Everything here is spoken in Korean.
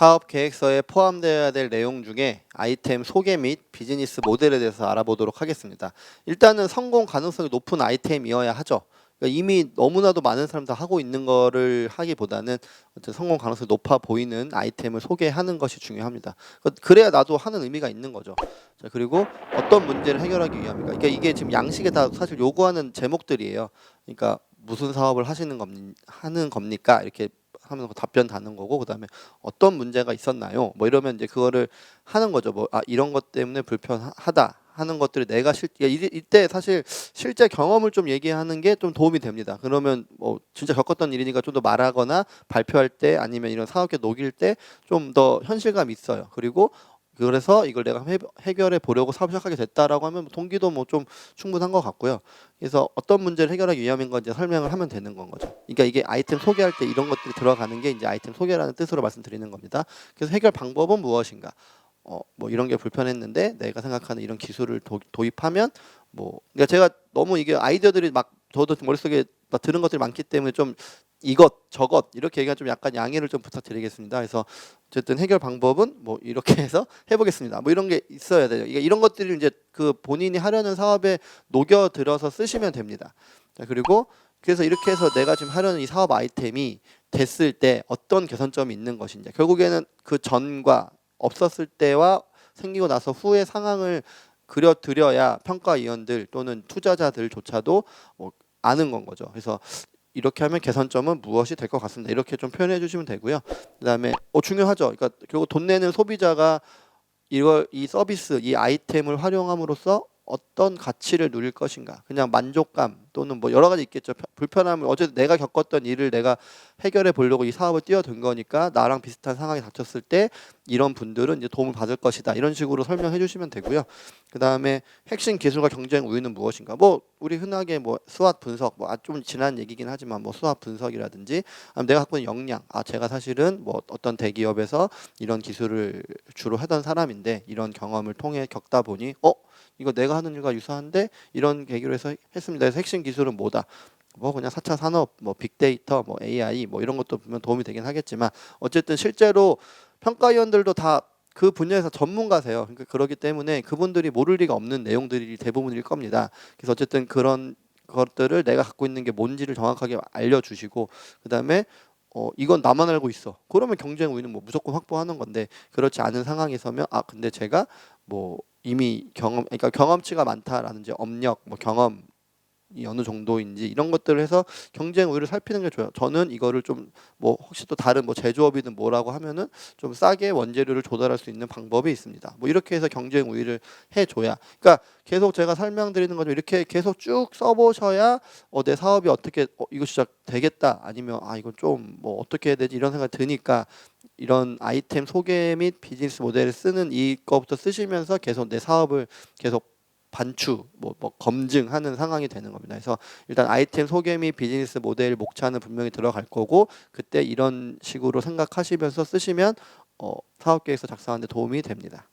사업 계획서에 포함되어야 될 내용 중에 아이템 소개 및 비즈니스 모델에 대해서 알아보도록 하겠습니다. 일단은 성공 가능성이 높은 아이템이어야 하죠. 그러니까 이미 너무나도 많은 사람들 하고 있는 거를 하기보다는 어쨌든 성공 가능성이 높아 보이는 아이템을 소개하는 것이 중요합니다. 그- 그래야 나도 하는 의미가 있는 거죠. 자, 그리고 어떤 문제를 해결하기 위함인가. 그러니까 이게 지금 양식에 다 사실 요구하는 제목들이에요. 그러니까 무슨 사업을 하시는 겁 하는 겁니까? 이렇게 하면 그 답변 다는 거고 그다음에 어떤 문제가 있었나요? 뭐 이러면 이제 그거를 하는 거죠. 뭐 아 이런 것 때문에 불편하다 하는 것들을 내가 실 이- 이때 사실 실제 경험을 좀 얘기하는 게 좀 도움이 됩니다. 그러면 뭐 진짜 겪었던 일이니까 좀 더 말하거나 발표할 때 아니면 이런 사업계 녹일 때 좀 더 현실감 있어요. 그리고 그래서 이걸 내가 해, 해결해 보려고 사업 시작하게 됐다라고 하면 동기도 뭐 좀 충분한 것 같고요. 그래서 어떤 문제를 해결하기 위함인 건지 설명을 하면 되는 건 거죠. 그러니까 이게 아이템 소개할 때 이런 것들이 들어가는 게 이제 아이템 소개라는 뜻으로 말씀드리는 겁니다. 그래서 해결 방법은 무엇인가? 어, 뭐 이런 게 불편했는데 내가 생각하는 이런 기술을 도, 도입하면 뭐 그러니까 제가 너무 이게 아이디어들이 막 저도 머릿속에 막 들은 것들이 많기 때문에 좀 이것 저것 이렇게 얘기가 좀 약간 양해를 좀 부탁드리겠습니다. 그래서 어쨌든 해결 방법은 뭐 이렇게 해서 해보겠습니다. 뭐 이런 게 있어야 돼요. 이게 이런 것들을 이제 그 본인이 하려는 사업에 녹여 들어서 쓰시면 됩니다. 자, 그리고 그래서 이렇게 해서 내가 지금 하려는 이 사업 아이템이 됐을 때 어떤 개선점이 있는 것인지 결국에는 그 전과 없었을 때와 생기고 나서 후의 상황을 그려드려야 평가위원들 또는 투자자들조차도 뭐 아는 건 거죠. 그래서 이렇게 하면 개선점은 무엇이 될 것 같습니다. 이렇게 좀 표현해 주시면 되고요. 그다음에 어 중요하죠. 그러니까 결국 돈 내는 소비자가 이걸 이 서비스 이 아이템을 활용함으로써 어떤 가치를 누릴 것인가. 그냥 만족감 또는 뭐 여러 가지 있겠죠. 펴- 불편함을 어쨌든 내가 겪었던 일을 내가 해결해 보려고 이 사업을 뛰어든 거니까 나랑 비슷한 상황이 닥쳤을 때 이런 분들은 이제 도움을 받을 것이다. 이런 식으로 설명해 주시면 되고요. 그 다음에 핵심 기술과 경쟁 우위는 무엇인가? 뭐 우리 흔하게 뭐 수학 분석 뭐 좀 지난 얘기긴 하지만 뭐 수학 분석이라든지 내가 갖고 있는 역량. 아 제가 사실은 뭐 어떤 대기업에서 이런 기술을 주로 하던 사람인데 이런 경험을 통해 겪다 보니 어 이거 내가 하는 일과 유사한데 이런 계기로 해서 했습니다. 그래서 핵심 기술은 뭐다? 뭐 그냥 4차 산업, 뭐 빅데이터, 뭐 AI 뭐 이런 것도 보면 도움이 되긴 하겠지만 어쨌든 실제로 평가위원들도 다 그 분야에서 전문가세요. 그러니까 그렇기 때문에 그분들이 모를 리가 없는 내용들이 대부분일 겁니다. 그래서 어쨌든 그런 것들을 내가 갖고 있는 게 뭔지를 정확하게 알려주시고 그다음에 어 이건 나만 알고 있어. 그러면 경쟁 우위는 뭐 무조건 확보하는 건데 그렇지 않은 상황에서면 아 근데 제가 뭐 이미 경험 그러니까 경험치가 많다라든지 업력 뭐 경험이 어느 정도인지 이런 것들을 해서 경쟁 우위를 살피는 게 좋아요. 저는 이거를 좀 뭐 혹시 또 다른 뭐 제조업이든 뭐라고 하면은 좀 싸게 원재료를 조달할 수 있는 방법이 있습니다. 뭐 이렇게 해서 경쟁 우위를 해줘야. 그러니까 계속 제가 설명드리는 거죠. 이렇게 계속 쭉 써보셔야 어, 내 사업이 어떻게 어, 이거 진짜 되겠다 아니면 아 이건 좀 뭐 어떻게 해야 되지 이런 생각이 드니까 이런 아이템 소개 및 비즈니스 모델을 쓰는 이거부터 쓰시면서 계속 내 사업을 계속 반추 뭐, 뭐 검증하는 상황이 되는 겁니다. 그래서 일단 아이템 소개 및 비즈니스 모델 목차는 분명히 들어갈 거고 그때 이런 식으로 생각하시면서 쓰시면 어, 사업 계획서 작성하는데 도움이 됩니다.